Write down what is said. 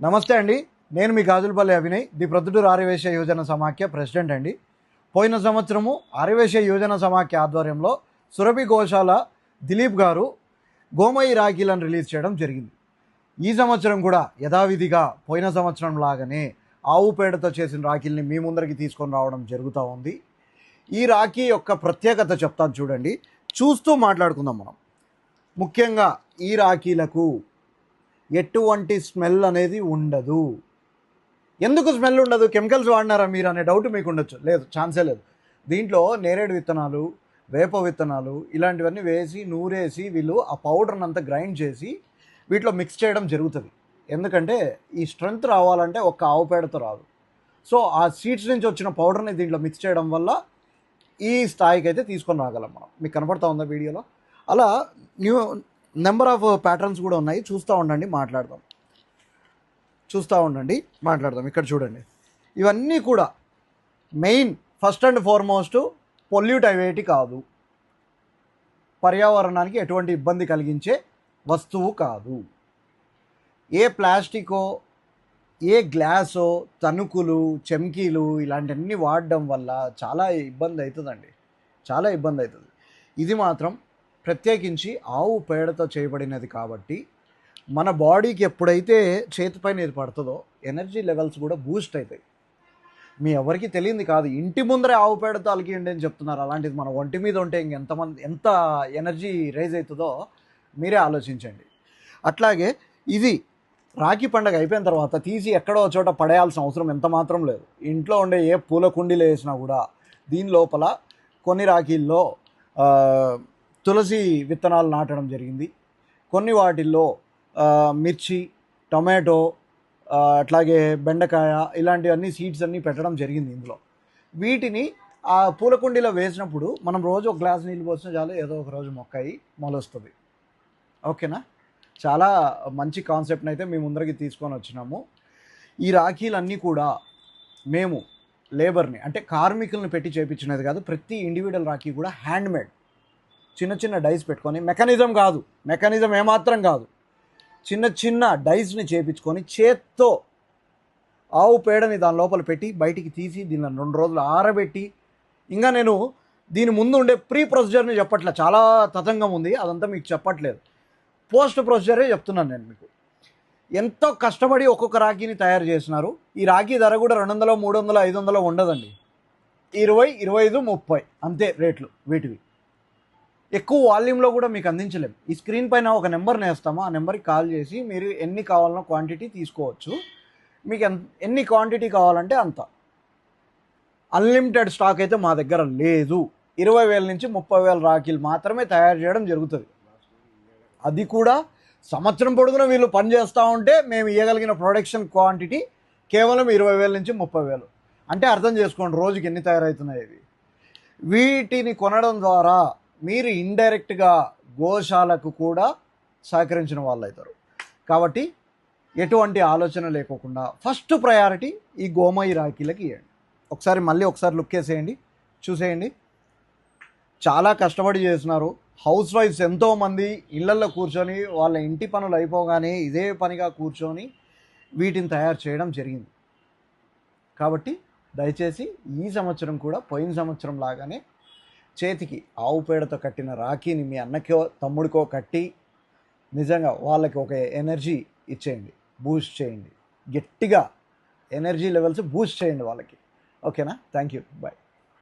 నమస్తే అండి. నేను మీ గాజులపల్లి అభినయ్ ది ప్రొద్దుటూరు ఆర్యవేశ యోజన సమాఖ్య ప్రెసిడెంట్ అండి. పోయిన సంవత్సరము ఆర్యవేశ యోజన సమాఖ్య ఆధ్వర్యంలో సురభి గోశాల దిలీప్ గారు గోమయి రాఖీలను రిలీజ్ చేయడం జరిగింది. ఈ సంవత్సరం కూడా యథావిధిగా పోయిన సంవత్సరం లాగానే ఆవు పేడతో చేసిన రాఖీల్ని మీ ముందరికి తీసుకొని రావడం జరుగుతూ ఉంది. ఈ రాఖీ యొక్క ప్రత్యేకత చెప్తాను చూడండి. చూస్తూ మాట్లాడుకుందాం మనం. ముఖ్యంగా ఈ రాఖీలకు ఎటువంటి స్మెల్ అనేది ఉండదు. ఎందుకు స్మెల్ ఉండదు? కెమికల్స్ వాడినారా మీరు అనే డౌట్ మీకు ఉండొచ్చు. లేదు ఛాన్సే లేదు. దీంట్లో నేరేడు విత్తనాలు వేప విత్తనాలు ఇలాంటివన్నీ వేసి నూరేసి వీళ్ళు ఆ పౌడర్ని అంతా గ్రైండ్ చేసి వీటిలో మిక్స్ చేయడం జరుగుతుంది. ఎందుకంటే ఈ స్ట్రెంగ్త్ రావాలంటే ఒక్క ఆవు పేడతో రాదు. సో ఆ సీడ్స్ నుంచి వచ్చిన పౌడర్ని దీంట్లో మిక్స్ చేయడం వల్ల ఈ స్థాయికి అయితే తీసుకొని రాగలం మనం. మీకు కనపడతా ఉందా వీడియోలో? అలా న్యూ నెంబర్ ఆఫ్ ప్యాటర్న్స్ కూడా ఉన్నాయి. చూస్తూ ఉండండి మాట్లాడదాం. చూస్తూ ఉండండి మాట్లాడదాం. ఇక్కడ చూడండి. ఇవన్నీ కూడా main first and foremost pollute అయ్యేటి కాదు. పర్యావరణానికి ఎటువంటి ఇబ్బంది కలిగించే వస్తువు కాదు. ఏ ప్లాస్టికో ఏ గ్లాసో తణుకులు చెమ్కీలు ఇలాంటివన్నీ వాడడం వల్ల చాలా ఇబ్బంది అవుతుందండి. చాలా ఇబ్బంది అవుతుంది. ఇది మాత్రం ప్రత్యేకించి ఆవు పేడతో చేయబడినది కాబట్టి మన బాడీకి ఎప్పుడైతే చేతిపైన ఇది పడుతుందో ఎనర్జీ లెవెల్స్ కూడా బూస్ట్ అవుతాయి. మీ ఎవరికి తెలియంది కాదు ఇంటి ముందరే ఆవు పేడతో అలికియండి అని చెప్తున్నారు. అలాంటిది మన ఒంటి మీద ఉంటే ఇంకెంతమంది ఎంత ఎనర్జీ రైజ్ అవుతుందో మీరే ఆలోచించండి. అట్లాగే ఇది రాఖీ పండగ అయిపోయిన తర్వాత తీసి ఎక్కడో చోట పడేయాల్సిన అవసరం ఎంత మాత్రం లేదు. ఇంట్లో ఉండే ఏ పూల కుండీలు వేసినా కూడా దీని లోపల కొన్ని రాఖీల్లో తులసి విత్తనాలు నాటడం జరిగింది. కొన్ని వాటిల్లో మిర్చి టొమాటో అట్లాగే బెండకాయ ఇలాంటివన్నీ సీడ్స్ అన్నీ పెట్టడం జరిగింది ఇందులో. వీటిని ఆ పూల కుండీలో వేసినప్పుడు మనం రోజు ఒక గ్లాస్ నీళ్ళు పోసినా చాలు ఏదో ఒక రోజు మొక్క అయి మొలొస్తుంది. ఓకేనా? చాలా మంచి కాన్సెప్ట్ని అయితే మేము ముందరికి తీసుకొని వచ్చినాము. ఈ రాఖీలన్నీ కూడా మేము లేబర్ని అంటే కార్మికులను పెట్టి చేపించినది కాదు ప్రతి ఇండివిజువల్ రాఖీ కూడా హ్యాండ్మేడ్. చిన్న చిన్న డైస్ పెట్టుకొని మెకానిజం కాదు మెకానిజం ఏమాత్రం కాదు చిన్న చిన్న డైస్ని చేపించుకొని చేత్తో ఆవు పేడని దాని లోపల పెట్టి బయటికి తీసి దీన్ని రెండు రోజులు ఆరబెట్టి ఇంకా నేను దీని ముందు ఉండే ప్రీ ప్రొసీజర్ని చెప్పట్లే చాలా తతంగం ఉంది అదంతా మీకు చెప్పట్లేదు. పోస్ట్ ప్రొసీజరే చెప్తున్నాను నేను మీకు. ఎంతో కష్టపడి ఒక్కొక్క రాఖీని తయారు చేసినారు ఈ రాఖీ ధర కూడా రెండు వందలు మూడు వందలు ఐదు వందలు ఉండదండి. ఇరవై ఇరవై ఐదు ముప్పై అంతే రేట్లు వీటివి. ఎక్కువ వాల్యూమ్లో కూడా మీకు అందించలేము ఈ స్క్రీన్ పైన ఒక నెంబర్ని వేస్తాము ఆ నెంబర్కి కాల్ చేసి మీరు ఎన్ని కావాలనో క్వాంటిటీ తీసుకోవచ్చు. మీకు ఎంత ఎన్ని క్వాంటిటీ కావాలంటే అంత. అన్లిమిటెడ్ స్టాక్ అయితే మా దగ్గర లేదు. ఇరవై వేల నుంచి ముప్పై వేల రాఖీలు మాత్రమే తయారు చేయడం జరుగుతుంది. అది కూడా సంవత్సరం పొడుగున వీళ్ళు పనిచేస్తూ ఉంటే మేము ఇవ్వగలిగిన ప్రొడక్షన్ క్వాంటిటీ కేవలం ఇరవై వేల నుంచి ముప్పై వేలు. అంటే అర్థం చేసుకోండి రోజుకి ఎన్ని తయారవుతున్నాయి ఇవి వీటిని కొనడం ద్వారా మీరు ఇండైరెక్ట్గా గోశాలకు కూడా సహకరించిన వాళ్ళు అవుతారు కాబట్టి ఎటువంటి ఆలోచన లేకోకుండా ఫస్ట్ ప్రయారిటీ ఈ గోమయి రాఖీలకి ఇవ్వండి ఒకసారి మళ్ళీ ఒకసారి లుక్ వేసేయండి చూసేయండి. చాలా కష్టపడి చేసినారు హౌస్ వైఫ్స్ ఎంతోమంది ఇళ్ళల్లో కూర్చొని వాళ్ళ ఇంటి పనులు అయిపోగానే ఇదే పనిగా కూర్చొని వీటిని తయారు చేయడం జరిగింది. కాబట్టి దయచేసి ఈ సంవత్సరం కూడా పోయిన సంవత్సరం లాగానే చేతికి ఆవు పేడతో కట్టిన రాఖీని మీ అన్నకో తమ్ముడికో కట్టి నిజంగా వాళ్ళకి ఒక ఎనర్జీ ఇచ్చేయండి బూస్ట్ చేయండి. గట్టిగా ఎనర్జీ లెవెల్స్ బూస్ట్ చేయండి వాళ్ళకి. ఓకేనా? Thank you. బాయ్